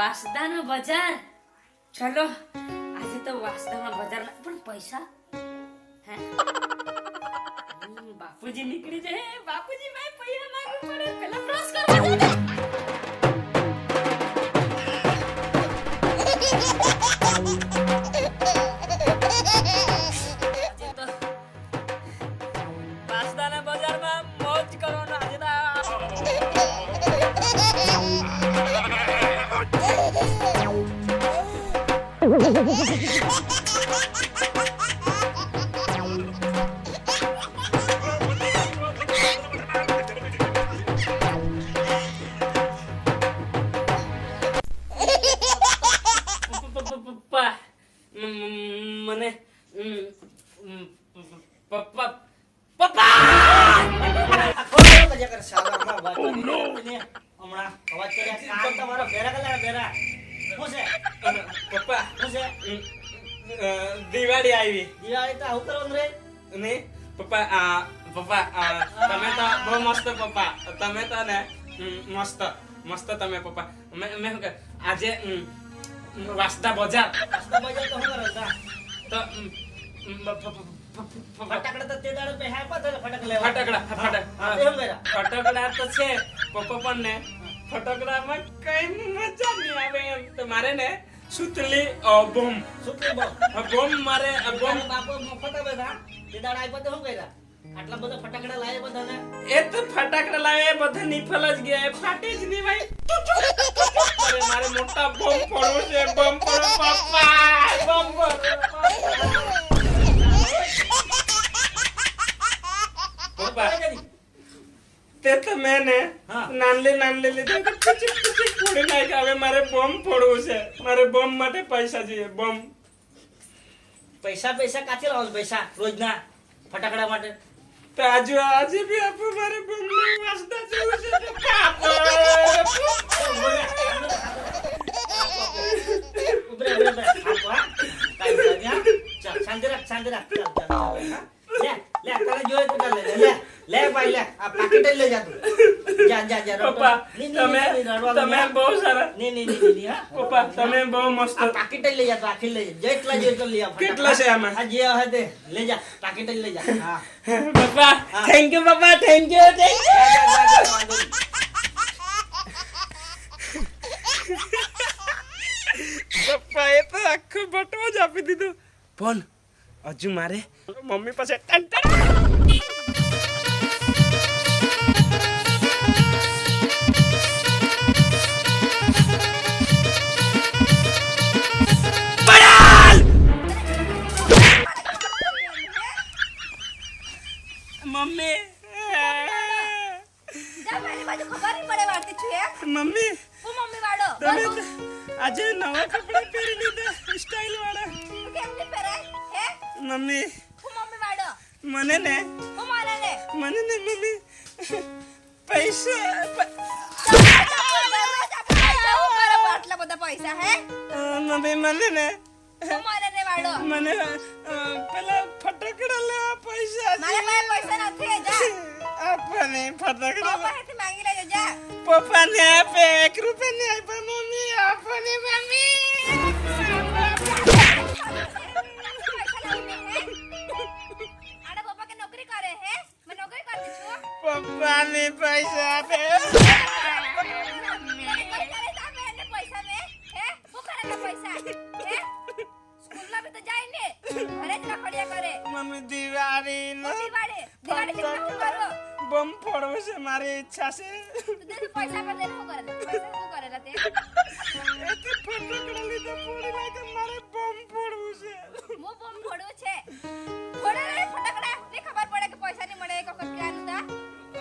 વાસદાનો બજાર. ચલો, આજે તો વાસદાના બજાર પણ પૈસા? હે? બાપુજી નીકળી જાય. બાપુજી, ભાઈ, પૈસા માંગવું પડે. પેલા બ્રશ કરવા પપ્પા તમે તો બહુ મસ્ત પપ્પા. તમે તો ને મસ્ત. મસ્ત તમે પપ્પા. મેં કે આજે વાસદા બજાર. રસ્તા બજાર તો હું કરો તો ફટાકડા તો તે દાડે પૈસા આપ્યા હતા ને ફટાકડા ફટાકડા હા, તે ફટાકડા છે પપ્પા પણ ને ફટાકડામાં કઈ મજા નહીં આવે એમ. ને સુતલી અ, સુતલી બોમ બહુ મારે અ, બાપો તા તે દાડે આપ્યા તો શું કર્યા? આટલા બધા ફટાકડા લાવ્યા બધાને? એ તો ફટાકડા લાવે બધા નિફલ જ ગયા. ફાટે જ નહીં ભાઈ. અરે મારે મોટા બોમ્બ પડવો છે. બોમ્બ પડો પપ્પા. બોમ્બ પપ્પા તે તો મેં ને નાનલે નાનલી લીધી. ફોડી નાખી. હવે મારે બોમ્બ ફોડવું છે. મારે બોમ્બ માટે પૈસા જોઈએ. બોમ્બ પૈસા પૈસા કાથી લાવો પૈસા રોજના ફટાકડા માટે? તો આજુ આજે બી આપો મારે બોમ્બની વાસદા જેવું છે તો કાપો. ઉભરે ઉભરે ઉભરે. આપો, હા. કાઈ હા ચાલ શાંતિ રાખ શાંતિ રાખ ચાલ ચાલ. લે લે તને જોઈએ તો લે લે. લે ભાઈ લે આ પાકીટ લઈ જા તું. જા જા જા પપ્પા નહીં. નહીં, તમે નહીં, નહીં, રડવાનું તમે બહુ સારા. હા. પપ્પા તમે બહુ મસ્ત. આ પાકીટ જ લઈ જા તું આખી લઈ જા. જેટલા જોઈએ એટલા લઈ આવ કેટલા છે આમાં? આ જે હશે તે લઈ જા. પાકીટ લઈ જા. હા. પપ્પા થેન્ક યુ પપ્પા થેન્ક યુ થેન્ક. પપ્પા એ તો આખો બટવો જ આપી દીધો. પણ હજુ મારે. મમ્મી પાસે મમ્મી. મમ્મી. તમે આજે નવા કપડા પહેરી લીધા સ્ટાઇલ વાળા. મમ્મી. મને ને. ને. મમ્મી. પૈસા. પૈસા. હું મમ્મી ને. મને આપને ફટાકડા પપ્પા હેથી માંગી લેજે જા પપ્પા ને આપે એક રૂપિયા ને આપ્યા મમ્મી આપને મમ્મી પૈસા લાવી દે, હે? આના પપ્પા કે નોકરી બમ ફોડવો છે મારી ઈચ્છા છે. તું પૈસા પર દે કરે પૈસા શું કરે તે? એથી ફટાકડા લીધા ફોડી મારે બમ ફોડવું છે. મો બમ ફોડું છે? ફોડે રે ફટાકડા ને ખબર પડે કે પૈસા નહીં મળે એક વખત ક્યાં તા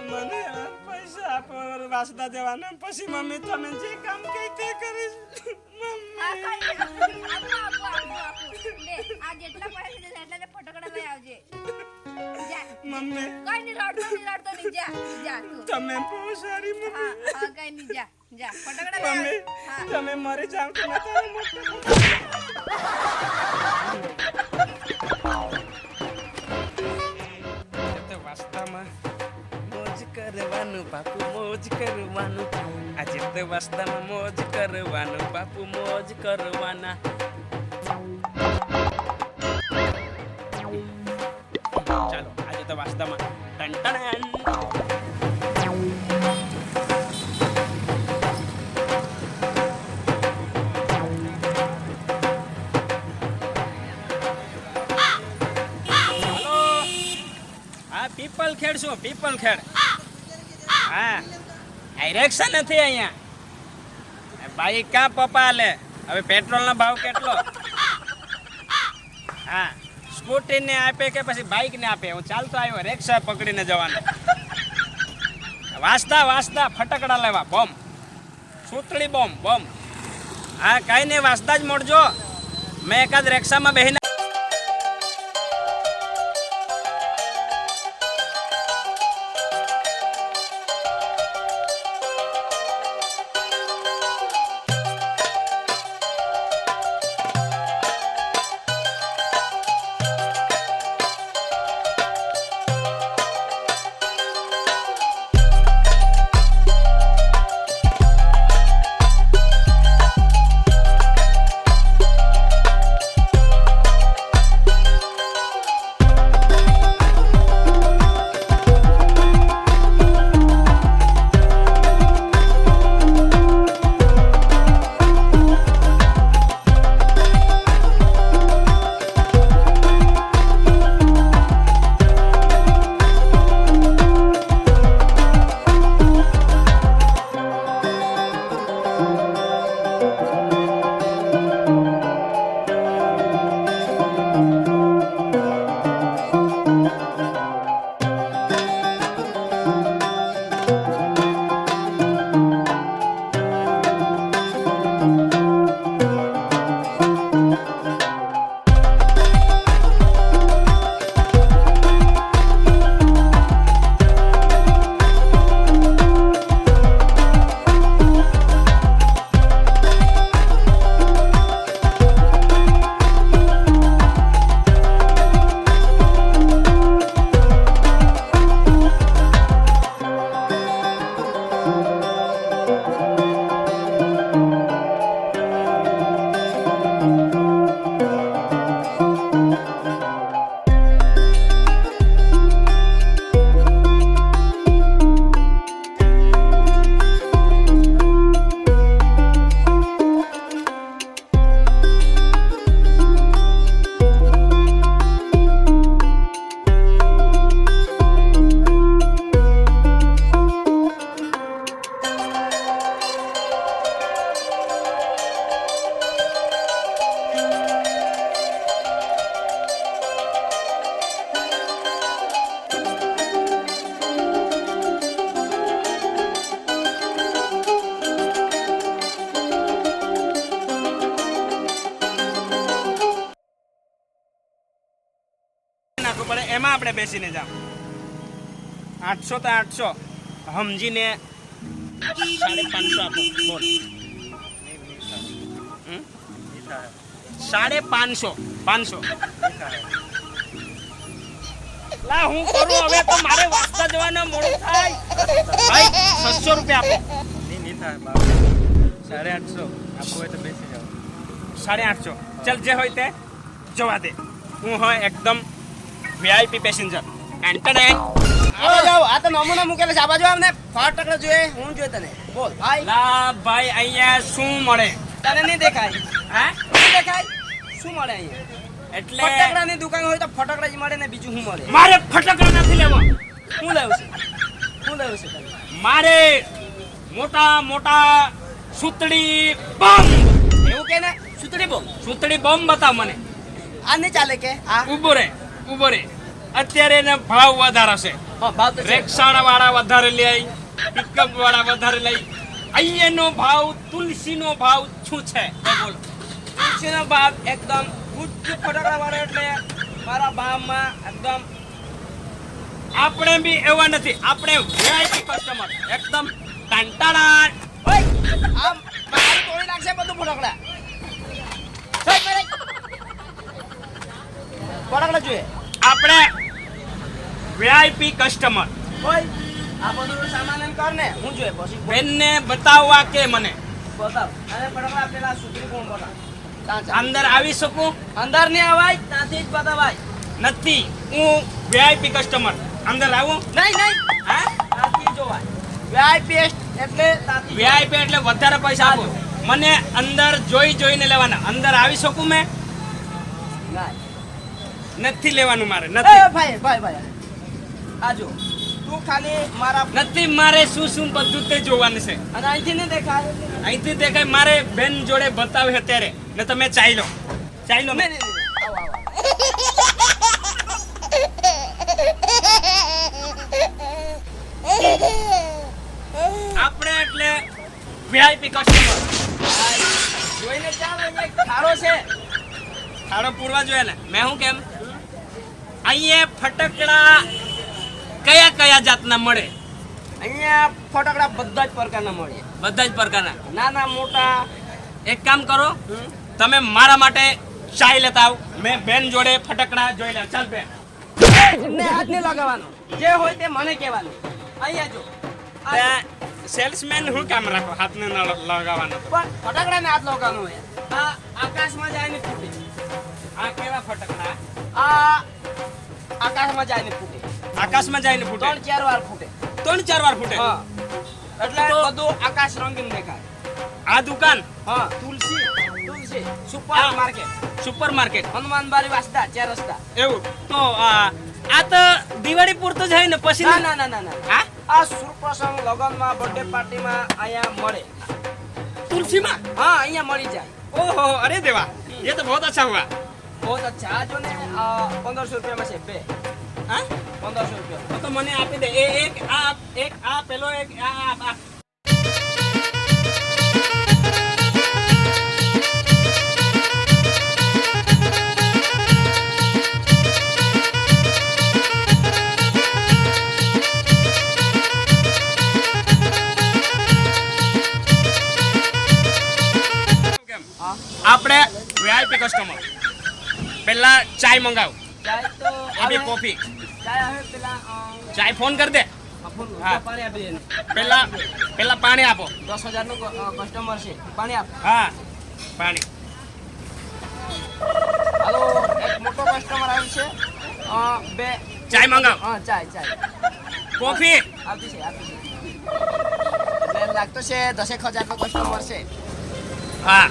મને પૈસા પર વાસદા દેવાના પછી મમ્મી તમે જે કામ કહી તે કરીશ. મમ્મી. આ જેટલા પૈસા મમ્મી કઈ નહીં રડતો નહીં રડતો નહીં જા જા તું તમે બહુ સારી હા મમ્મી હા કઈ નહીં જા જા ફટાકડા લઈ મમ્મી આવ હા તમે મરી જાવ તો મેં તારો મોટો વાસ્તામાં મોજ કરવા કરવાનું બાપુ મોજ કરવાનું આજે તો વાસ્તામાં મોજ કરવાનું બાપુ મોજ કરવાના ટન હા, પીપલ ખેડ શું પીપલ ખેડ. હા, ડાયરેક્શન નથી અહીંયા. બાઈક ક્યાં પપ્પા લે? હવે પેટ્રોલનો ભાવ કેટલો? હા. સ્કૂટીને આપે કે પછી બાઈકને આપે? હું ચાલતો આવ્યો, રિક્ષા પકડીને જવાનો. વાસતા વાસતા ફટકડા લેવા, બોમ્બ. સૂતળી bomb bomb. હા, કાંઈ નહીં વાસતા જ મોડજો મેં એકાદ રિક્ષામાં બેહીને આપણે બેસીને જાવ આઠસો તો આઠસો. સમજીને સાડે પાંચસો આપો. બોલ. સાડે પાંચસો. પાંચસો. લા હું કરું? હવે તો મારે વાસ્તા જવાનો મોડું થાય. ભાઈ છસો રૂપિયા આપો. સાડે આઠસો. આપો હોય તો બેસી જાઓ. સાડે આઠસો. ચાલ જે હોય તે જવા દે. હું હોય એકદમ વીઆઈપી પેસેન્જર એન્ટરટેન આવો જાવ આ તો નમૂના મૂકેલા છે. આ બાજુ આવને ફાટકડો જોઈએ હું જોઈએ તને. બોલ ભાઈ. લા ભાઈ અહીંયા શું મળે? તને નહીં દેખાય. હા? નહીં દેખાય? શું મળે અહીંયા? એટલે ફટાકડાની દુકાન હોય તો ફટાકડા જ મળે ને બીજું શું મળે? મારે ફટાકડા નથી લેવા. શું લેવું છે? શું લેવું છે મારે મોટા મોટા સુતડી બમ એવું કે ને? સુતડી બોલ સુતડી બોમ્બ બતાવ મને. આ નહીં ચાલે કે? આ? ઊભો રે ઊભો રે અત્યારે એને ભાવ વધારે છે. રેક્ષાણા વાળા વધારે લે પિકઅપ વાળા વધારે લઈ અહીંયાનો ભાવ તુલસીનો ભાવ શું છે? તુલસીનો ભાવ એકદમ ઉચ્ચ ફટાકડા વાળો એટલે મારા ભાવમાં એકદમ આપણે બી એવા નથી. આપણે વીઆઈપી કસ્ટમર એકદમ ટંટાળા આમ મારું તોડી નાખશે બધું ફટાકડા ફટાકડા જોઈએ. આપણે વીઆઈપી કસ્ટમર હોય આ બધું સામાન કર ને હું જોઈએ પછી બેનને બતાવવા કે મને? બતાવ. અને ફટાકડા પેલા સુતરી કોણ બતાવ અંદર આવી શકું? અંદર ને અવાય ત્યાંથી જ બતાવાય. નથી હું વીઆઈપી કસ્ટમર અંદર આવું? નહીં નહીં. હા? ત્યાંથી જોવાય. વીઆઈપી એટલે વીઆઈપી એટલે વધારે પૈસા આપો. મને અંદર જોઈ જોઈને લેવાના. અંદર આવી શકું મેં? જોવાય. નથી લેવાનું મારે નથી. ભાઈ ભાઈ ભાઈ. આ જો તું ખાલી મારા નથી મારે શું શું બધું તે જોવાનું છે. અને અહીંથી ને દેખાય. અહીંથી દેખાય મારે બેન જોડે બતાવે અત્યારે ને તમે ચાઈ લો. ચાઈ લો. નહીં. આપણે એટલે વીઆઈપી કસ્ટમર જોઈને ચાલો ખાડો છે. થાળો પૂરવા જોઈએ ને. મેં શું કેમ? અહીંયા ફટકડા કયા કયા જાતના મળે? અહીંયા ફટાકડા બધા જ પ્રકારના મળે. બધા જ પ્રકારના. નાના મોટા. એક કામ કરો તમે મારા માટે ચાય લેતા આવ. મેં બેન જોડે ફટકડા જોઈ લે ચાલ બેન. ને હાથ ને લગાવવાનો. જે હોય તે મને કહેવાનું. અહીંયા જો. સેલ્સમેન હું કામ રાખો? હાથને ને લગાવવાનો. પણ ફટાકડાને હાથ લગાવવાનો હોય. આ આકાશમાં જાય ને ફૂટે આ કેવા ફટકડા? આ આકાશમાં જાય ને ફૂટે આકાશમાં જઈને ફૂટે ત્રણ ચાર વાર ફૂટે ત્રણ ચાર વાર ફૂટે હા એટલે તો- બધું આકાશ રંગીન દેખાય આ દુકાન હા તુલસી તુલસી સુપર હા. માર્કેટ સુપર માર્કેટ હનુમાન બારી વાસદા ચાર રસ્તા એવું તો આ આ તો દિવાળી પૂરતું જ હોય ને પછી ના નહીં? ના ના ના ના હા આ સુરપ્રસંગ લગનમાં બર્થડે પાર્ટીમાં અહીંયા મળે तुलसीमा હા અહીંયા મળી જાય ओहो अरे देवा ये तो बहुत अच्छा हुआ બહુ અચ્છા આ જો ને પંદરસો રૂપિયામાં છે બે हाँ પંદરસો રૂપિયા वो तो મને આપી દે એ એક આ એક આ પેલો એક આ આ- આ કેમ? હા આપણે વીઆઈપી કસ્ટમર પહેલા ચાય મંગાવ. એ બી કોફી. ચાય પેલા ફોન કરી દે. ફોન હા. પાણી આપી આપો. દસ હજારનું કસ્ટમર છે. પાણી આપો. હા પાણી. હાલો એક મોટો કસ્ટમર આવ્યો છે. બે. ચાય મંગાવ. હા ચાય ચાય. કોફી. આવતી છે આવતી છે. લાગતો છે દસેક હજારનો કસ્ટમર છે. હા.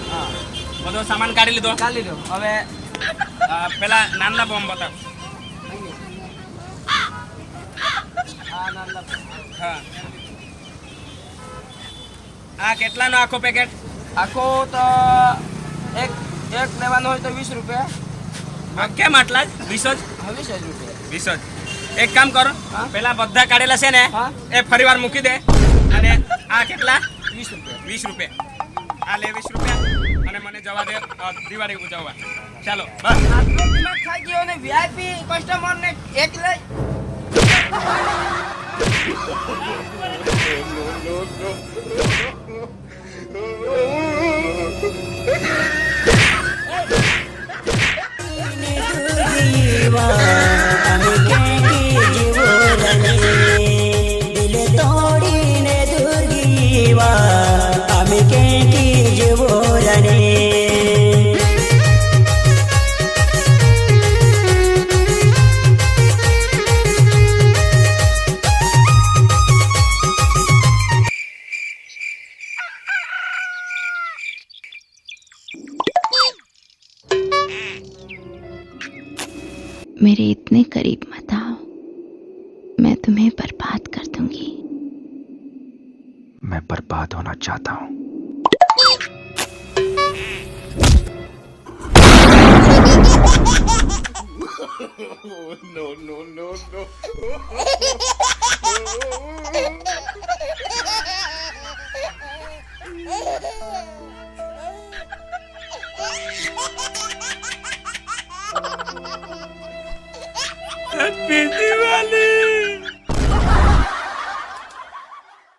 બધો સામાન કાઢી લીધો. ચાલી લીધો. હવે પેલા નાનલા બોમ્બ બતાવ હા. આ કેટલાનો આખો પેકેટ આખો તો એક એક લેવાનો હોય તો વીસ રૂપિયા. કેમ આટલા? જ વીસ જ? વીસ જ રૂપિયા. વીસ જ. એક કામ કરો? પેલા બધા કાઢેલા છે ને? એ ફરીવાર મૂકી દે. અને આ કેટલા? વીસ રૂપિયા. વીસ રૂપિયા. આ લે વીસ રૂપિયા અને મને જવા દે દિવાળી ઉજવવા. ચાલો બસ. આટલો દિમાગ ખાઈ ગયો ને વીઆઈપી કસ્ટમર ને એક લઈ. તોડીને દુર્ગીવા અમે बताता no, no, no, no. Happy Diwali!